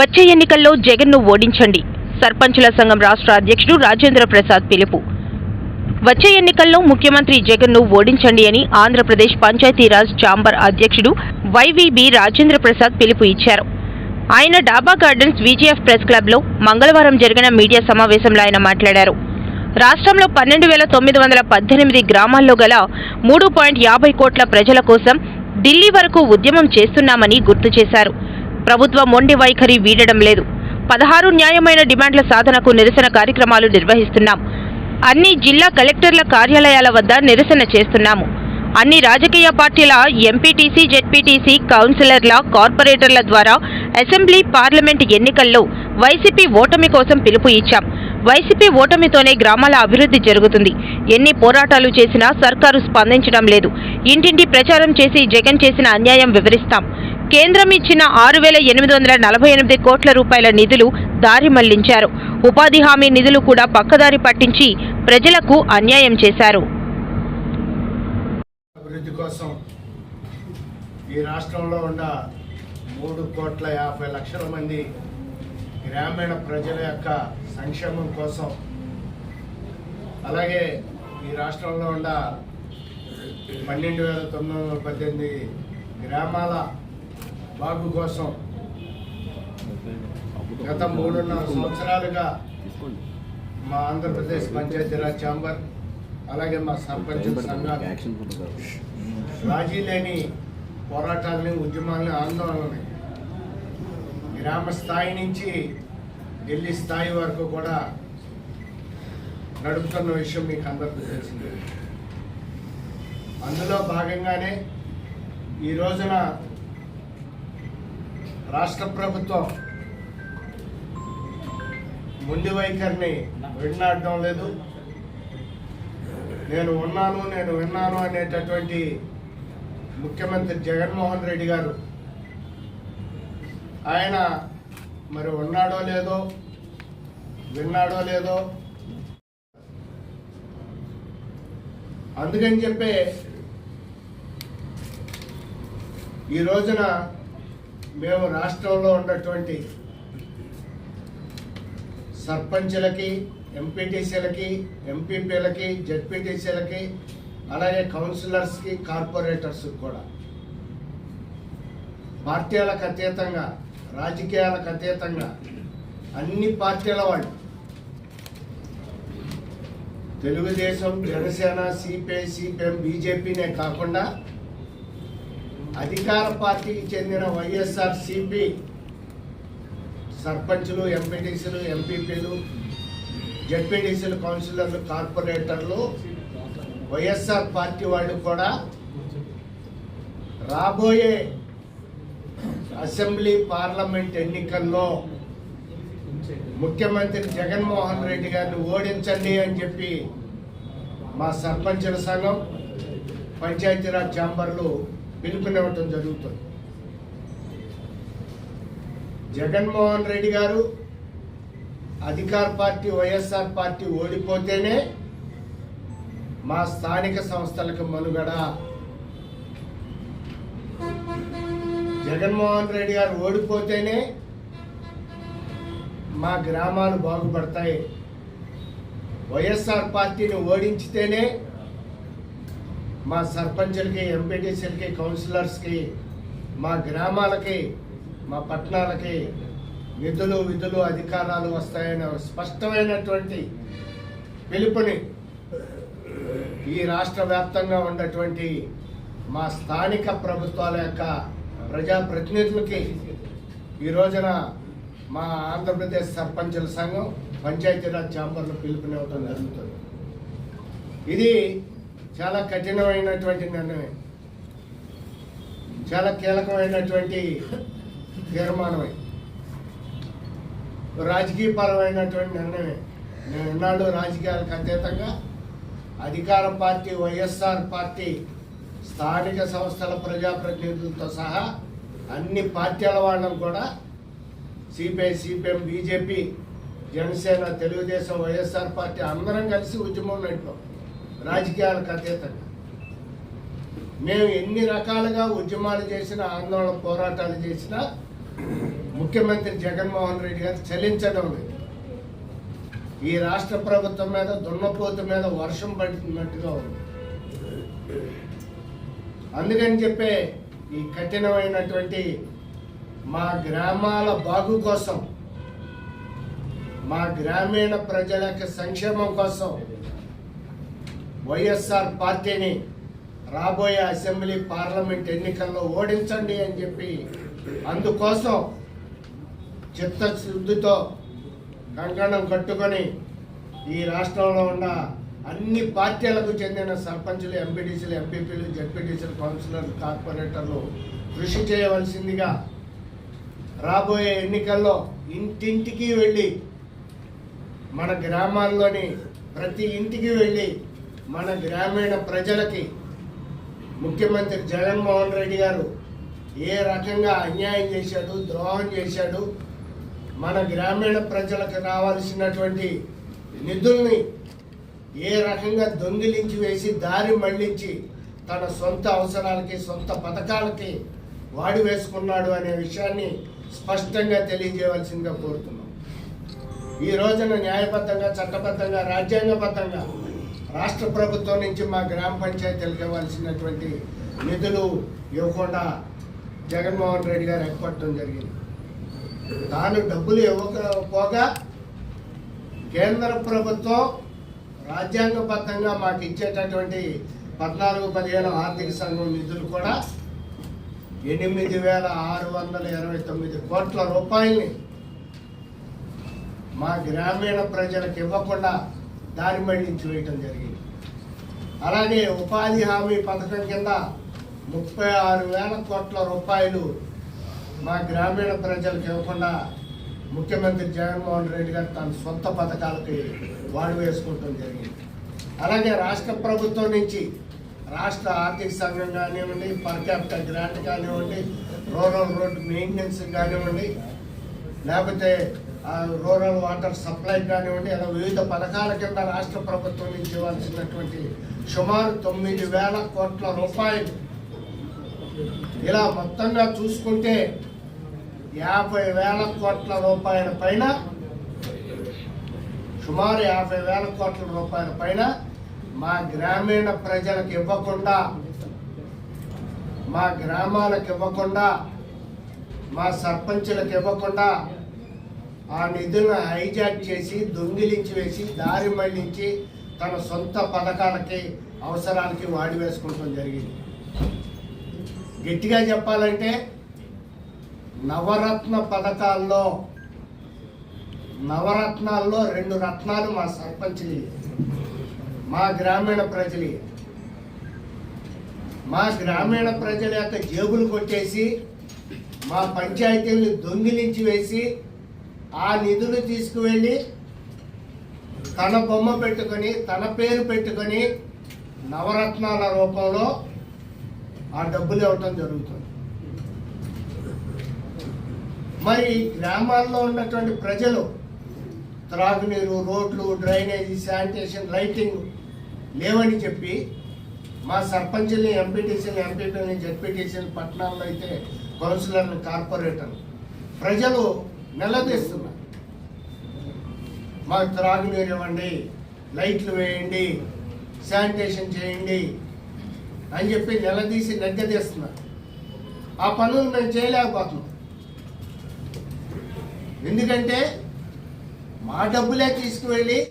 వచ్చే ఎన్నికల్లో జగన్ను ఓడించండి. సర్పంచుల సంఘం రాష్ట్ర అధ్యక్షుడు రాజేంద్ర ప్రసాద్ పిలుపు. వచ్చే ఎన్నికల్లో ముఖ్యమంత్రి జగన్ను ఓడించండి అని ఆంధ్రప్రదేశ్ పంచాయతీరాజ్ ఛాంబర్ అధ్యక్షుడు వైవీబీ రాజేంద్ర ప్రసాద్ పిలుపు ఇచ్చారు. ఆయన డాబా గార్డెన్స్ విజిఎఫ్ ప్రెస్ క్లబ్లో మంగళవారం జరిగిన మీడియా సమావేశంలో ఆయన మాట్లాడారు. రాష్ట్రంలో పన్నెండు వేల తొమ్మిది వందల పద్దెనిమిది గ్రామాల్లో గల మూడు పాయింట్ యాభై కోట్ల ప్రజల కోసం ఢిల్లీ వరకు ఉద్యమం చేస్తున్నామని గుర్తు చేశారు. ప్రభుత్వం మొండి వైఖరి వీడడం లేదు. పదహారు న్యాయమైన డిమాండ్ల సాధనకు నిరసన కార్యక్రమాలు నిర్వహిస్తున్నాం. అన్ని జిల్లా కలెక్టర్ల కార్యాలయాల వద్ద నిరసన చేస్తున్నాము. అన్ని రాజకీయ పార్టీల ఎంపీటీసీ జెడ్పీటీసీ కౌన్సిలర్ల కార్పొరేటర్ల ద్వారా అసెంబ్లీ పార్లమెంట్ ఎన్నికల్లో వైసీపీ ఓటమి కోసం పిలుపు ఇచ్చాం. వైసీపీ ఓటమితోనే గ్రామాల అభివృద్ధి జరుగుతుంది. ఎన్ని పోరాటాలు చేసినా సర్కారు స్పందించడం లేదు. ఇంటింటి ప్రచారం చేసి జగన్ చేసిన అన్యాయం వివరిస్తాం. కేంద్రం ఇచ్చిన ఆరు వేల ఎనిమిది వందల నలభై ఎనిమిది కోట్ల రూపాయల నిధులు దారి మళ్ళించారు. ఉపాధి హామీ నిధులు కూడా పక్కదారి పట్టించి ప్రజలకు అన్యాయం చేశారు. అభివృద్ధి కోసం ఈ రాష్ట్రంలో ఉన్న మూడు కోట్ల యాభై లక్షల మంది గ్రామీణ ప్రజల యొక్క సంక్షేమం కోసం అలాగే ఈ రాష్ట్రంలో ఉన్న పన్నెండు వేల తొమ్మిది వందల పద్దెనిమిది గ్రామాల బాగు కోసం గత మూడున్నర సంవత్సరాలుగా మా ఆంధ్రప్రదేశ్ పంచాయతీరాజ్ ఛాంబర్ అలాగే మా సర్పంచ్ సంఘాలు రాజీ లేని పోరాటాలని ఉద్యమాలని ఆందోళనని గ్రామ స్థాయి నుంచి ఢిల్లీ స్థాయి వరకు కూడా నడుపుతున్న విషయం మీకు అందరికీ తెలిసిందే. అందులో భాగంగానే ఈ రోజున రాష్ట్ర ప్రభుత్వం ముందు వైఖరిని విన్నాడడం లేదు. నేను ఉన్నాను నేను విన్నాను అనేటటువంటి ముఖ్యమంత్రి జగన్మోహన్ రెడ్డి గారు. ఆయన మరి ఉన్నాడో లేదో విన్నాడో లేదో అందుకని చెప్పే ఈ రోజున మేము రాష్ట్రంలో ఉన్నటువంటి సర్పంచ్లకి ఎంపీటీసీలకి ఎంపీపీలకి జడ్పీటీసీలకి అలాగే కౌన్సిలర్స్కి కార్పొరేటర్స్కి కూడా. పార్టీలకు అతీతంగా రాజకీయాలకు అతీతంగా అన్ని పార్టీల వాళ్ళు తెలుగుదేశం జనసేన సిపిఐ సిపిఎం బీజేపీనే కాకుండా అధికార పార్టీకి చెందిన వైఎస్ఆర్ సిపి సర్పంచులు ఎంపీటీసీలు ఎంపీపీలు జెడ్పీటీసీలు కౌన్సిలర్లు కార్పొరేటర్లు వైఎస్ఆర్ పార్టీ వాళ్ళు కూడా రాబోయే అసెంబ్లీ పార్లమెంట్ ఎన్నికల్లో ముఖ్యమంత్రి జగన్మోహన్ రెడ్డి గారిని ఓడించండి అని చెప్పి మా సర్పంచుల సంఘం పంచాయతీరాజ్ ఛాంబర్లు పిలుపునివ్వటం జరుగుతుంది. జగన్మోహన్ రెడ్డి గారు అధికార పార్టీ వైఎస్ఆర్ పార్టీ ఓడిపోతేనే మా స్థానిక సంస్థలకు మనుగడ. జగన్మోహన్ రెడ్డి గారు ఓడిపోతేనే మా గ్రామాలు బాగుపడతాయి. వైఎస్ఆర్ పార్టీని ఓడించితేనే మా సర్పంచులకి ఎంపీటీసీలకి కౌన్సిలర్స్కి మా గ్రామాలకి మా పట్టణాలకి నిధులు విధులు అధికారాలు వస్తాయని స్పష్టమైనటువంటి పిలుపుని ఈ రాష్ట్ర వ్యాప్తంగా ఉన్నటువంటి మా స్థానిక ప్రభుత్వాల యొక్క ప్రజాప్రతినిధులకి ఈ రోజున మా ఆంధ్రప్రదేశ్ సర్పంచుల సంఘం పంచాయతీరాజ్ ఛాంబర్లు పిలుపునివ్వడం జరుగుతుంది. ఇది చాలా కఠినమైనటువంటి నిర్ణయం. చాలా కీలకమైనటువంటి తీర్మానమే. రాజకీయపరమైనటువంటి నిర్ణయమే. నేను ఇన్నాళ్ళు రాజకీయాలకు అతీతంగా అధికార పార్టీ వైఎస్ఆర్ పార్టీ స్థానిక సంస్థల ప్రజాప్రతినిధులతో సహా అన్ని పార్టీల వాళ్ళను కూడా CPI CPM BJP Janasena Telugu Desam YSR party అందరం కలిసి ఉద్యమం నడిపాం. రాజకీయాలకు అతీతంగా మేము ఎన్ని రకాలుగా ఉద్యమాలు చేసినా ఆందోళన పోరాటాలు చేసినా ముఖ్యమంత్రి జగన్మోహన్ రెడ్డి గారు చెల్లించడం లేదు. ఈ రాష్ట్ర ప్రభుత్వం మీద దున్నపోతు మీద వర్షం పడుతున్నట్టుగా ఉంది. అందుకని చెప్పే ఈ కఠినమైనటువంటి మా గ్రామాల బాగు కోసం మా గ్రామీణ ప్రజల యొక్క సంక్షేమం కోసం వైఎస్ఆర్ పార్టీని రాబోయే అసెంబ్లీ పార్లమెంట్ ఎన్నికల్లో ఓడించండి అని చెప్పి అందుకోసం చిత్తశుద్ధితో కంకణం కట్టుకొని ఈ రాష్ట్రంలో ఉన్న అన్ని పార్టీలకు చెందిన సర్పంచులు ఎంపీటీసీలు ఎంపీపీలు జడ్పీటీసీలు కౌన్సిలర్లు కార్పొరేటర్లు కృషి చేయవలసిందిగా రాబోయే ఎన్నికల్లో ఇంటింటికి వెళ్ళి మన గ్రామాల్లోని ప్రతి ఇంటికి వెళ్ళి మన గ్రామీణ ప్రజలకి ముఖ్యమంత్రి జగన్మోహన్ రెడ్డి గారు ఏ రకంగా అన్యాయం చేశాడు ద్రోహం చేశాడు మన గ్రామీణ ప్రజలకు రావాల్సినటువంటి నిధుల్ని ఏ రకంగా దొంగిలించి వేసి దారి మళ్ళించి తన సొంత అవసరాలకి సొంత పథకాలకి వాడి వేసుకున్నాడు అనే విషయాన్ని స్పష్టంగా తెలియజేయవలసిందిగా కోరుతున్నాం. ఈ రోజున న్యాయబద్ధంగా చట్టబద్ధంగా రాజ్యాంగబద్ధంగా రాష్ట్ర ప్రభుత్వం నుంచి మా గ్రామ పంచాయతీలకు ఇవ్వాల్సినటువంటి నిధులు ఇవ్వకుండా జగన్మోహన్ రెడ్డి గారు ఎక్కడం జరిగింది. తాను డబ్బులు ఇవ్వకపోగా కేంద్ర ప్రభుత్వం రాజ్యాంగబద్ధంగా మాకు ఇచ్చేటటువంటి పద్నాలుగు పదిహేను ఆర్థిక సంఘం నిధులు కూడా ఎనిమిది వేల ఆరు వందల ఇరవై తొమ్మిది కోట్ల రూపాయల్ని మా గ్రామీణ ప్రజలకు ఇవ్వకుండా దారి మళ్ళించి వేయటం జరిగింది. అలాగే ఉపాధి హామీ పథకం కింద ముప్పై ఆరు వేల కోట్ల రూపాయలు మా గ్రామీణ ప్రజలకు ఇవ్వకుండా ముఖ్యమంత్రి జగన్మోహన్ రెడ్డి గారు తన సొంత పథకాలకి వాడు వేసుకోవటం జరిగింది. అలాగే రాష్ట్ర ప్రభుత్వం నుంచి రాష్ట్ర ఆర్థిక సంఘం కానివ్వండి పర్ క్యాపిటల్ గ్రాంట్ కానివ్వండి రూరల్ రోడ్ మెయింటెనెన్స్ కానివ్వండి లేకపోతే రూరల్ వాటర్ సప్లై కానివ్వండి అలా వివిధ పథకాల కింద రాష్ట్ర ప్రభుత్వం నుంచి ఇవ్వాల్సినటువంటి సుమారు తొమ్మిది వేల కోట్ల రూపాయలు. ఇలా మొత్తంగా చూసుకుంటే యాభై వేల కోట్ల రూపాయల పైన సుమారు యాభై వేల కోట్ల రూపాయల పైన మా గ్రామీణ ప్రజలకు ఇవ్వకుండా మా గ్రామాలకు ఇవ్వకుండా మా సర్పంచులకు ఇవ్వకుండా ఆ నిధులను హైజాక్ చేసి దొంగిలించి వేసి దారి మళ్ళించి తన సొంత పథకాలకి అవసరాలకి వాడి వేసుకుంటాం జరిగింది. గట్టిగా చెప్పాలంటే నవరత్న పథకాల్లో నవరత్నాల్లో రెండు రత్నాలు మా సర్పంచ్లు మా గ్రామీణ ప్రజలు. మా గ్రామీణ ప్రజల యొక్క జేబులు కొట్టేసి మా పంచాయతీలను దొంగిలించి వేసి ఆ నిధులు తీసుకువెళ్ళి తన బొమ్మ పెట్టుకొని తన పేరు పెట్టుకొని నవరత్నాల రూపంలో ఆ డబ్బులు ఇవ్వటం జరుగుతుంది. మరి గ్రామాల్లో ఉన్నటువంటి ప్రజలు త్రాగునీరు రోడ్లు డ్రైనేజీ శానిటేషన్ లైటింగ్ లేవని చెప్పి మా సర్పంచ్ని ఎంపీటీసీని ఎంపీటీని జెడ్పీటీసీని పట్టణాల్లో అయితే కౌన్సిలర్లు కార్పొరేటర్లు ప్రజలు నిలదీస్తున్నారు మాకు త్రాగునీరు ఇవ్వండి లైట్లు వేయండి శానిటేషన్ చేయండి అని చెప్పి నిలదీసి నెగ్గదీస్తున్నారు ఆ పనులు మేము చేయలేకపోతున్నాం. ఎందుకంటే మా డబ్బులే తీసుకువెళ్ళి